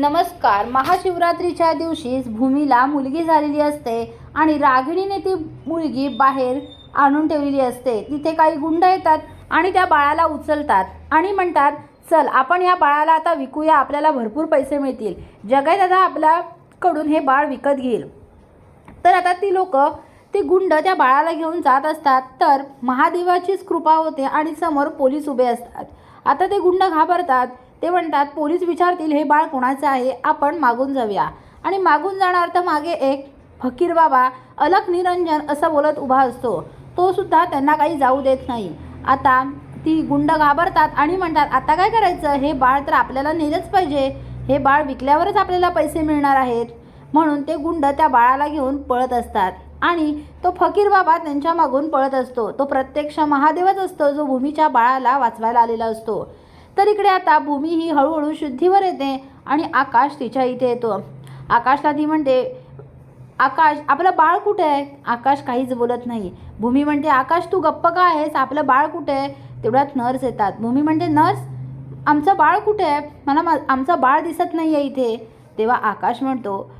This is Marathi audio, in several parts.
नमस्कार महाशिवरात्रीच्या दिवशीच भूमीला मुलगी झालेली असते आणि रागिणीने ती मुलगी बाहेर आणून ठेवलेली असते. तिथे काही गुंड येतात आणि त्या बाळाला उचलतात आणि म्हणतात चल आपण या बाळाला आता विकूया आपल्याला भरपूर पैसे मिळतील. जगाई दादा आपल्याकडून हे बाळ विकत घेईल. तर आता ती लोक ते गुंड त्या बाळाला घेऊन जात असतात. तर महादेवाचीच कृपा होते आणि समोर पोलीस उभे असतात. आता ते गुंड घाबरतात. ते म्हणतात पोलीस विचारतील हे बाळ कोणाचं आहे? आपण मागून जाऊया. आणि मागून जाणार तर मागे एक फकीर बाबा अलक निरंजन असं बोलत उभा असतो. तो सुद्धा त्यांना काही जाऊ देत नाही. आता ती गुंड घाबरतात आणि म्हणतात आता काय करायचं? हे बाळ तर आपल्याला नेलंच पाहिजे. हे बाळ विकल्यावरच आपल्याला पैसे मिळणार आहेत. म्हणून ते गुंड त्या बाळाला घेऊन पळत असतात. आणि तो फकीर बाबा त्यांच्या मागून पळत असतो. तो प्रत्यक्ष महादेवच असतो जो भूमीच्या बाळाला वाचवायला आलेला असतो. तर इकडे आता भूमी ही हळूहळू शुद्धीवर येते आणि आकाश तिच्या इथे येतो. आकाशला ती म्हणते आकाश आपलं बाळ कुठे आहे? आकाश काहीच बोलत नाही. भूमी म्हणते आकाश तू गप्प का आहेस? आपलं बाळ कुठे आहे? तेवढ्यात नर्स येतात. भूमी म्हणते नर्स आमचं बाळ कुठे आहे? मला मा आमचं बाळ दिसत नाही आहे इथे. तेव्हा आकाश म्हणतो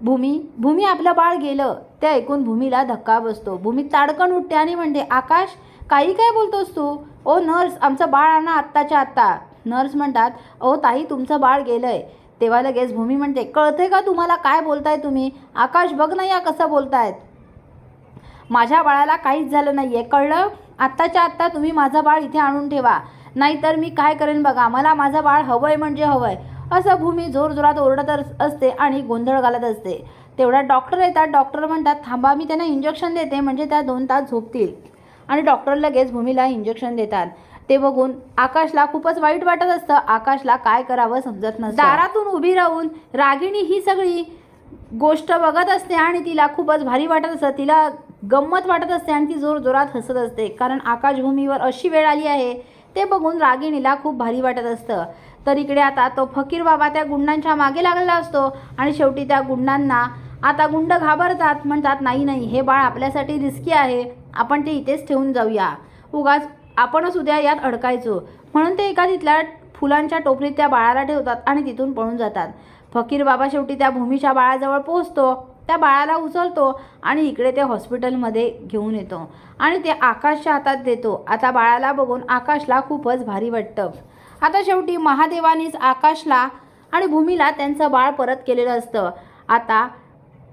भूमी भूमी आपलं बाळ गेलं. ते ऐकून भूमीला धक्का बसतो. भूमी ताडकन उठते आणि म्हणते आकाश काही काय बोलतोस तू? ओ नर्स आमचं बाळ आणा आत्ताच्या आत्ता. नर्स म्हणतात अहो ताई तुमचं बाळ गेलं आहे तेव्हा लगेच भूमी म्हणते कळते का तुम्हाला काय बोलताय तुम्ही? आकाश बघ ना या कसं बोलतायत. माझ्या बाळाला काहीच झालं नाही आहे कळलं? आत्ताच्या आत्ता तुम्ही माझं बाळ इथे आणून ठेवा. नाहीतर मी काय करेन बघा मला माझं बाळ हवंय म्हणजे हवंय. असं भूमी जोरजोरात ओरडत असते आणि गोंधळ घालत असते. तेवढ्यात डॉक्टर येतात डॉक्टर म्हणतात थांबा मी त्यांना इंजेक्शन देते म्हणजे त्या दोन तास झोपतील. आणि डॉक्टर लगेच भूमीला इंजेक्शन देतात. ते बघून आकाशला खूपच वाईट वाटत असतं. आकाशला काय करावं समजत नसतं. दारातून उभी राहून रागिणी ही सगळी गोष्ट बघत असते आणि तिला खूपच भारी वाटत असतं. तिला गंमत वाटत असते आणि ती जोर जोरात हसत असते. कारण आकाशभूमीवर अशी वेळ आली आहे ते बघून रागिणीला खूप भारी वाटत असतं. तर इकडे आता तो फकीर बाबा त्या गुंडांच्या मागे लागलेला असतो आणि शेवटी त्या गुंडांना आता गुंड घाबरतात. म्हणतात नाही नाही हे बाळ आपल्यासाठी रिस्की आहे. आपण ते इथेच ठेवून जाऊया. उगाच आपणच उद्या यात अडकायचो. म्हणून ते एका तिथल्या फुलांच्या टोपलीत त्या बाळाला ठेवतात आणि तिथून पळून जातात. फकीर बाबा शेवटी त्या भूमीच्या बाळाजवळ पोहोचतो त्या बाळाला उचलतो आणि इकडे ते हॉस्पिटलमध्ये घेऊन येतो आणि ते आकाशच्या हातात देतो. आता बाळाला बघून आकाशला खूपच भारी वाटतं. आता शेवटी महादेवानीच आकाशला आणि भूमीला त्यांचं बाळ परत केलेलं असतं. आता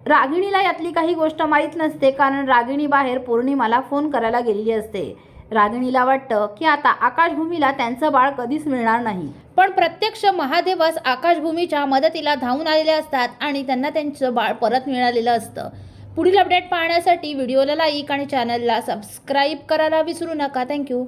रागिणीला यातली काही गोष्ट माहीत नसते कारण रागिणी बाहेर पौर्णिमाला फोन करायला गेलेली असते. रागिणीला वाटतं की आता आकाशभूमीला त्यांचं बाळ कधीच मिळणार नाही. पण प्रत्यक्ष महादेवच आकाशभूमीच्या मदतीला धावून आलेले असतात आणि त्यांना त्यांचं बाळ परत मिळालेलं असतं. पुढील अपडेट पाहण्यासाठी व्हिडिओला लाईक आणि चॅनलला सबस्क्राईब करायला विसरू नका. थँक्यू